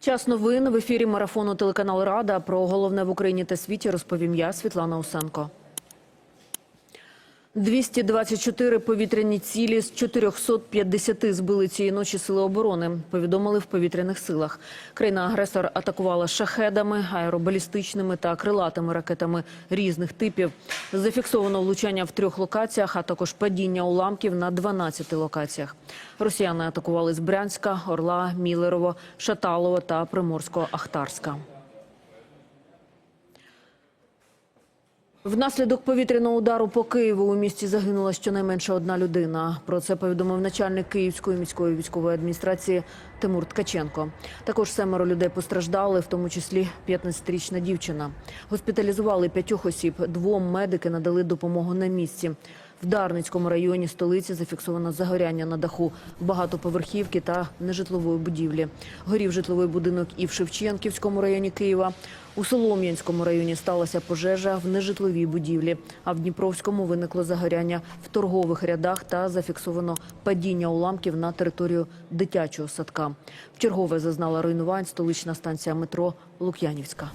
Час новин в ефірі марафону телеканал Рада про головне в Україні та світі розповім я, Світлана Усенко. 224 повітряні цілі з 450 збили цієї ночі сили оборони. Повідомили в повітряних силах. Країна-агресор атакувала шахедами, аеробалістичними та крилатими ракетами різних типів. Зафіксовано влучання в трьох локаціях, а також падіння уламків на 12 локаціях. Росіяни атакували з Брянська, Орла, Мілерово, Шаталова та Приморсько-Ахтарська. Внаслідок повітряного удару по Києву у місті загинула щонайменше одна людина. Про це повідомив начальник Київської міської військової адміністрації Тимур Ткаченко. Також семеро людей постраждали, в тому числі 15-річна дівчина. Госпіталізували п'ятьох осіб. Двом медики надали допомогу на місці. В Дарницькому районі столиці зафіксовано загоряння на даху багатоповерхівки та нежитлової будівлі. Горів житловий будинок і в Шевченківському районі Києва. У Солом'янському районі сталася пожежа в нежитловій будівлі, а в Дніпровському виникло загоряння в торгових рядах та зафіксовано падіння уламків на територію дитячого садка. Вчергове зазнала руйнувань столична станція метро Лук'янівська.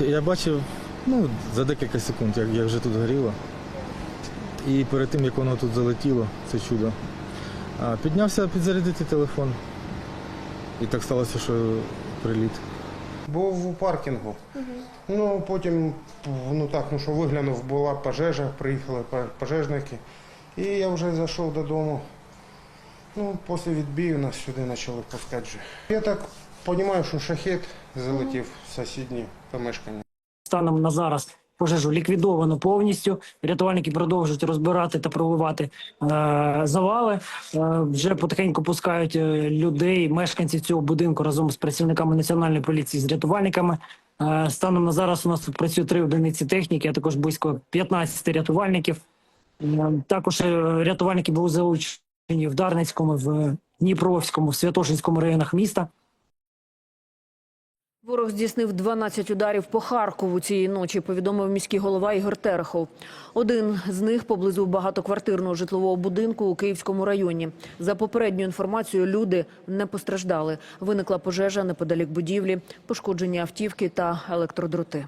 Я бачив ну, за декілька секунд, як, як вже тут горіло. І перед тим, як воно тут залетіло, це чудо. Піднявся підзарядити телефон. І так сталося, що приліт. Був у паркінгу. Ну, потім, ну так, ну що виглянув, була пожежа, приїхали пожежники. І я вже зайшов додому. Ну, після відбію нас сюди почали пускати вже. Я так розумію, що шахет залетів в сусіднє помешкання. Станом на зараз пожежу ліквідовано повністю. Рятувальники продовжують розбирати та проливати е, завали. Е, вже потихеньку пускають е, людей, мешканців цього будинку разом з працівниками національної поліції, з рятувальниками. Е, станом на зараз у нас тут працює три одиниці техніки, а також близько 15 рятувальників. Е, також е, рятувальники були залучені в Дарницькому, в Дніпровському, в Святошинському районах міста. Ворог здійснив 12 ударів по Харкову цієї ночі, повідомив міський голова Ігор Терехов. Один з них поблизу багатоквартирного житлового будинку у Київському районі. За попередньою інформацією, люди не постраждали. Виникла пожежа неподалік будівлі, пошкоджені автівки та електродроти.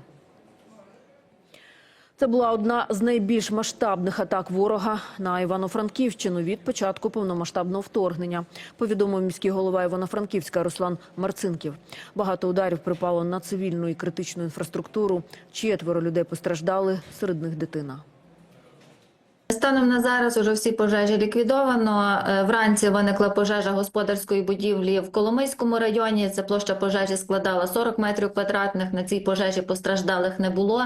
Це була одна з найбільш масштабних атак ворога на Івано-Франківщину від початку повномасштабного вторгнення. Повідомив міський голова Івано-Франківська Руслан Марцинків. Багато ударів припало на цивільну і критичну інфраструктуру. Четверо людей постраждали, серед них дитина. Станом на зараз уже всі пожежі ліквідовано. Е, Вранці виникла пожежа господарської будівлі в Коломийському районі. Це площа пожежі складала 40 метрів квадратних. На цій пожежі постраждалих не було.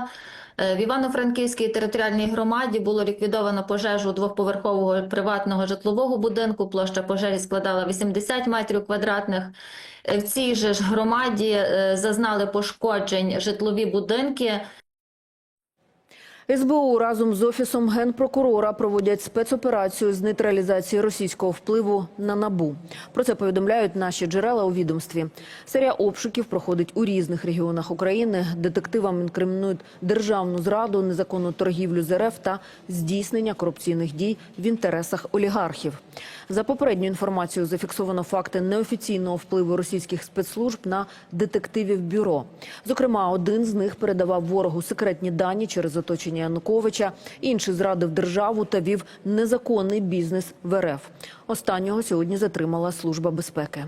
Е, В Івано-Франківській територіальній громаді було ліквідовано пожежу двохповерхового приватного житлового будинку. Площа пожежі складала 80 метрів квадратних. Е, В цій же ж громаді е, зазнали пошкоджень житлові будинки. СБУ разом з офісом генпрокурора проводять спецоперацію з нейтралізації російського впливу на набу. Про це повідомляють наші джерела у відомстві. Серія обшуків проходить у різних регіонах України. Детективам інкримінують державну зраду, незаконну торгівлю з РФ та здійснення корупційних дій в інтересах олігархів. За попередньою інформацією зафіксовано факти неофіційного впливу російських спецслужб на детективів бюро. Зокрема, один з них передавав ворогу секретні дані через оточення Януковича, інший зрадив державу та вів незаконний бізнес в РФ. Останнього сьогодні затримала служба безпеки.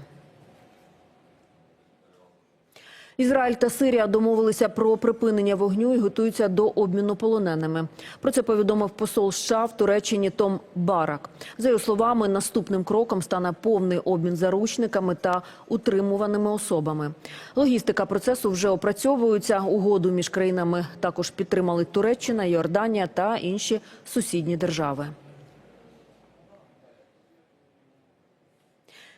Ізраїль та Сирія домовилися про припинення вогню і готуються до обміну полоненими. Про це повідомив посол США в Туреччині Том Барак. За його словами, наступним кроком стане повний обмін заручниками та утримуваними особами. Логістика процесу вже опрацьовується. Угоду між країнами також підтримали Туреччина, Йорданія та інші сусідні держави.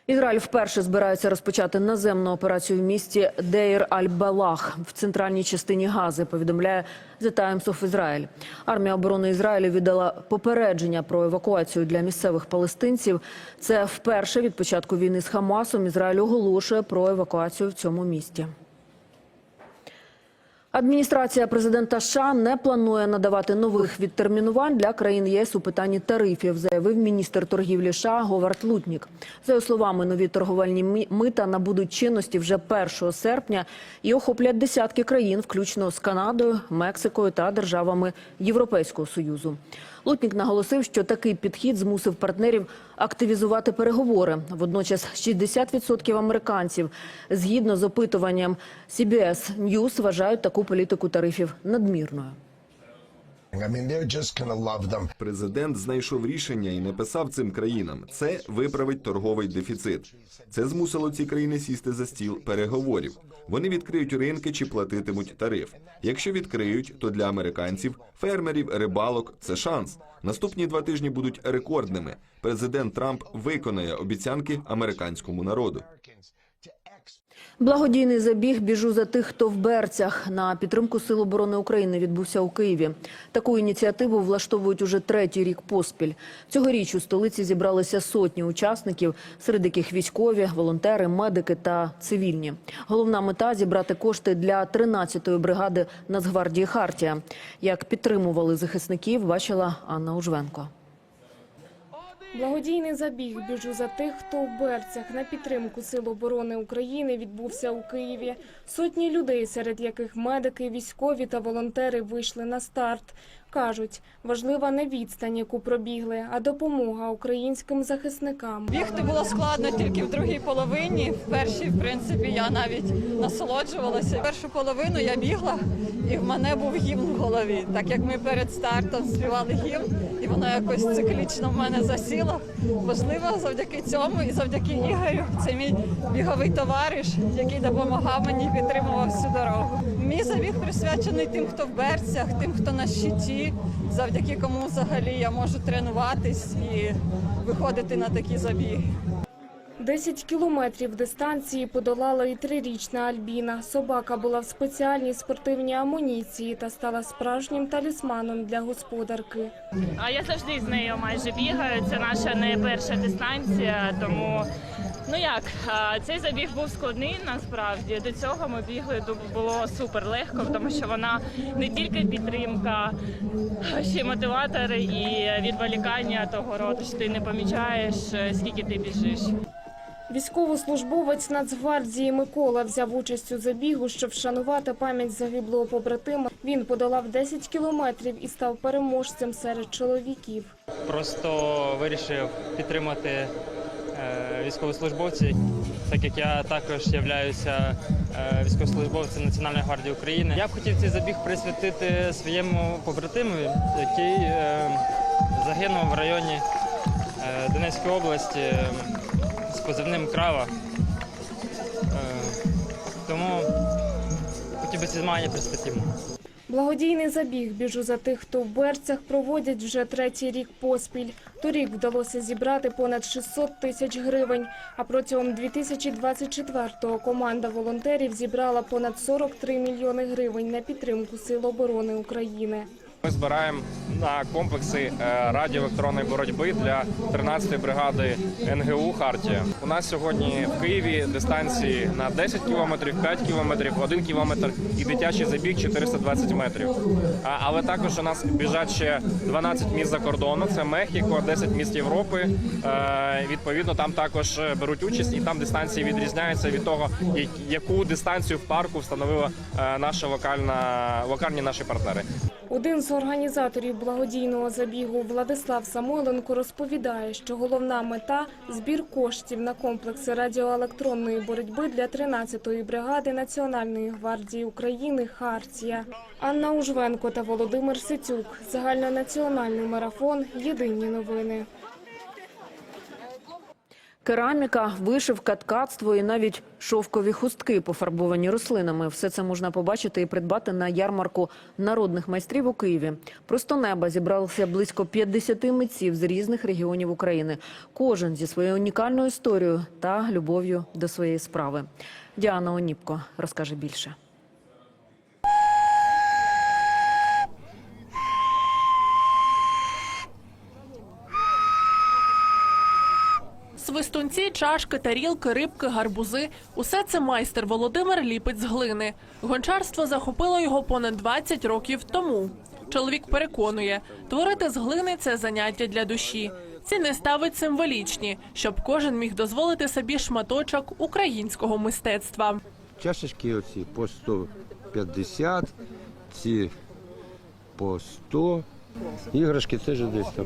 Ізраїль вперше збирається розпочати наземну операцію в місті Дейр Аль-Балах в центральній частині Гази. Повідомляє The Times of Israel. Армія оборони Ізраїлю віддала попередження про евакуацію для місцевих палестинців. Це вперше від початку війни з Хамасом. Ізраїль оголошує про евакуацію в цьому місті. Адміністрація президента США не планує надавати нових відтермінувань для країн ЄС у питанні тарифів, заявив міністр торгівлі США Говард Лутнік. За його словами, нові торговельні мита набудуть чинності вже 1 серпня і охоплять десятки країн, включно з Канадою, Мексикою та державами Європейського союзу. Лутнік наголосив, що такий підхід змусив партнерів активізувати переговори. Водночас 60% американців, згідно з опитуванням CBS News, вважають таку політику тарифів надмірною. Президент знайшов рішення і написав цим країнам: це виправить торговий дефіцит. Це змусило ці країни сісти за стіл переговорів. Вони відкриють ринки чи платитимуть тариф. Якщо відкриють, то для американців, фермерів, рибалок це шанс. Наступні два тижні будуть рекордними. Президент Трамп виконає обіцянки американському народу. Благодійний забіг біжу за тих, хто в берцях на підтримку Сил оборони України відбувся у Києві. Таку ініціативу влаштовують уже третій рік поспіль. Цьогоріч у столиці зібралися сотні учасників, серед яких військові, волонтери, медики та цивільні. Головна мета зібрати кошти для 13-ї бригади Нацгвардії Хартія. Як підтримували захисників, бачила Анна Ужвенко. Благодійний забіг біжу за тих, хто в берцях на підтримку Сил оборони України відбувся у Києві. Сотні людей, серед яких медики, військові та волонтери вийшли на старт. Кажуть, важлива не відстань, яку пробігли, а допомога українським захисникам. Бігти було складно тільки в другій половині. В першій, в принципі, я навіть насолоджувалася. Першу половину я бігла, і в мене був гімн в голові. Так як ми перед стартом співали гімн, і воно якось циклічно в мене засіло. Можливо, завдяки цьому і завдяки Ігорю. Це мій біговий товариш, який допомагав мені підтримував всю дорогу. Мій забіг присвячений тим, хто в берцях, тим, хто на щиті, завдяки кому взагалі я можу тренуватись і виходити на такі забіги. 10 кілометрів дистанції подолала і трирічна Альбіна. Собака була в спеціальній спортивній амуніції та стала справжнім талісманом для господарки. А я завжди з нею майже бігаю. Це наша не перша дистанція, тому ну як цей забіг був складний насправді. До цього ми бігли було супер легко, тому що вона не тільки підтримка, а ще й мотиватор і відволікання того роду, що ти не помічаєш, е, скільки ти біжиш. Військовослужбовець Нацгвардії Микола взяв участь у забігу, щоб вшанувати пам'ять загиблого побратима. Він подолав 10 кілометрів і став переможцем серед чоловіків. Просто вирішив підтримати е, військовослужбовців, так як я також являюся е, військовослужбовцем Національної гвардії України. Я б хотів цей забіг присвятити своєму побратимові, який е, загинув в районі Донецької області з позивним Крава. Тому хотів би ці змагання присвятити. Благодійний забіг біжу за тих, хто в берцях проводять вже третій рік поспіль. Торік вдалося зібрати понад 600 тисяч гривень. А протягом 2024-го команда волонтерів зібрала понад 43 мільйони гривень на підтримку Сил оборони України. Ми збираємо на комплекси е, радіоелектронної боротьби для 13-ї бригади НГУ Хартія. У нас сьогодні в Києві дистанції на 10 кілометрів, 5 кілометрів, 1 кілометр і дитячий забіг 420 метрів. Але також у нас біжать ще 12 міст за кордону. Це Мехіко, 10 міст Європи. Е, Відповідно, там також е, беруть участь, і там дистанції відрізняються від того, яку дистанцію в парку встановила наша локальна локальні партнери. Один з організаторів благодійного забігу Владислав Самойленко розповідає, що головна мета збір коштів на комплекси радіоелектронної боротьби для 13-ї бригади Національної гвардії України Хартія. Анна Ужвенко та Володимир Сицюк. Загальнонаціональний марафон. Єдині новини. Кераміка, вишивка, ткацтво і навіть шовкові хустки, пофарбовані рослинами. Все це можна побачити і придбати на ярмарку народних майстрів у Києві. Просто неба зібралося близько 50 митців з різних регіонів України. Кожен зі своєю унікальною історією та любов'ю до своєї справи. Діана Оніпко розкаже більше. Млинці, чашки, тарілки, рибки, гарбузи – усе це майстер Володимир ліпить з глини. Гончарство захопило його понад 20 років тому. Чоловік переконує, творити з глини – це заняття для душі. Ціни ставить символічні, щоб кожен міг дозволити собі шматочок українського мистецтва. Чашечки оці по 150, ці по 100. Іграшки теж десь там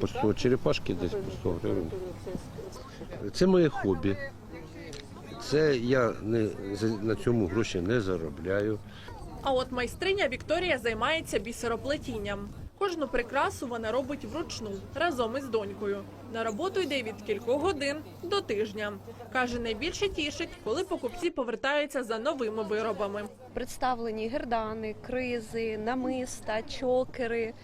по 100, черепашки десь по 100 гривень. Це моє хобі. Це я не, на цьому гроші не заробляю. А от майстриня Вікторія займається бісероплетінням. Кожну прикрасу вона робить вручну разом із донькою. На роботу йде від кількох годин до тижня. Каже, найбільше тішить, коли покупці повертаються за новими виробами. представлені гердани, кризи, намиста, чокери,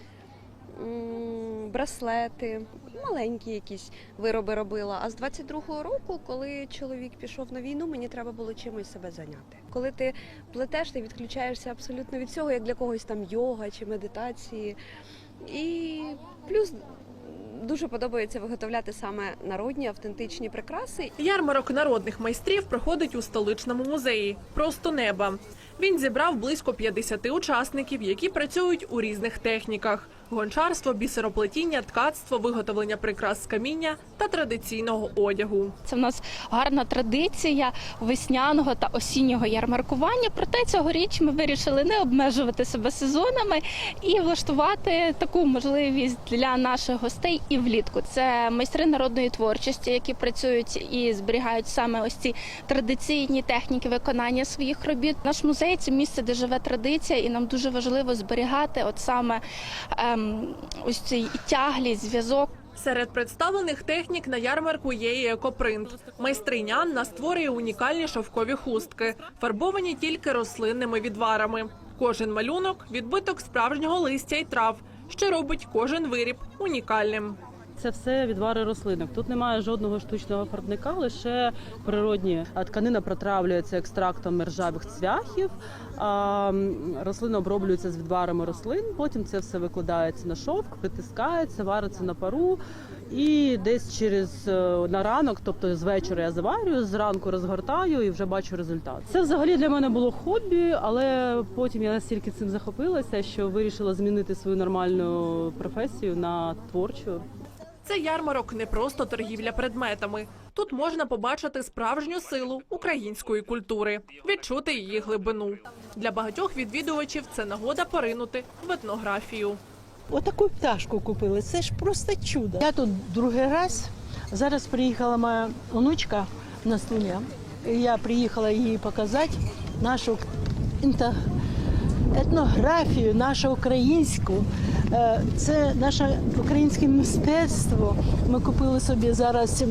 браслети, маленькі якісь вироби робила. А з 22-го року, коли чоловік пішов на війну, мені треба було чимось себе зайняти. Коли ти плетеш, ти відключаєшся абсолютно від всього, як для когось там йога чи медитації. І плюс дуже подобається виготовляти саме народні автентичні прикраси. Ярмарок народних майстрів проходить у столичному музеї. Просто неба. Він зібрав близько 50 учасників, які працюють у різних техніках: гончарство, бісероплетіння, ткацтво, виготовлення прикрас з каміння та традиційного одягу. Це в нас гарна традиція весняного та осіннього ярмаркування. Проте цьогоріч ми вирішили не обмежувати себе сезонами і влаштувати таку можливість для наших гостей і влітку. Це майстри народної творчості, які працюють і зберігають саме ось ці традиційні техніки виконання своїх робіт. Наш музей це місце, де живе традиція, і нам дуже важливо зберігати от саме ем, ось цей тяглість, зв'язок. Серед представлених технік на ярмарку є і екопринт. Майстриня Анна створює унікальні шовкові хустки, фарбовані тільки рослинними відварами. Кожен малюнок відбиток справжнього листя і трав, що робить кожен виріб унікальним. Це все відвари рослинок. Тут немає жодного штучного фарбника, лише природні. А Тканина протравлюється екстрактом мержавих цвяхів. А м, рослини оброблюються з відварами рослин. Потім це все викладається на шовк, притискається, вариться на пару. І десь через е, на ранок, тобто з вечора я заварюю, зранку розгортаю і вже бачу результат. Це взагалі для мене було хобі, але потім я настільки цим захопилася, що вирішила змінити свою нормальну професію на творчу. Це ярмарок не просто торгівля предметами. Тут можна побачити справжню силу української культури, відчути її глибину. Для багатьох відвідувачів це нагода поринути в етнографію. Отаку пташку купили. Це ж просто чудо. Я тут другий раз. Зараз приїхала моя онучка на слуня. Я приїхала їй показати нашу інта- етнографію, нашу українську. Е, Це наше українське мистецтво. Ми купили собі зараз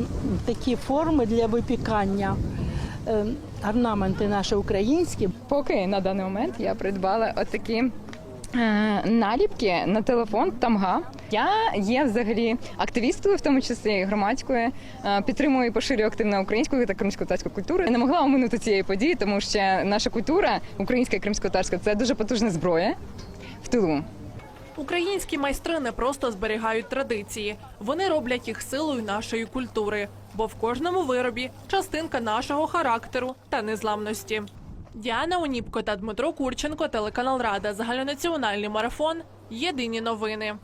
такі форми для випікання. Е, Орнаменти наші українські. Поки на даний момент я придбала отакі наліпки на телефон Тамга. Я є взагалі активісткою, в тому числі громадською, е, підтримую і поширюю активно українську та кримсько-татарську культуру. Я не могла оминути цієї події, тому що наша культура, українська і кримсько-татарська, це дуже потужна зброя в тилу. Українські майстри не просто зберігають традиції, вони роблять їх силою нашої культури, бо в кожному виробі частинка нашого характеру та незламності. Діана Оніпко та Дмитро Курченко, телеканал Рада, загальнонаціональний марафон. Єдині новини.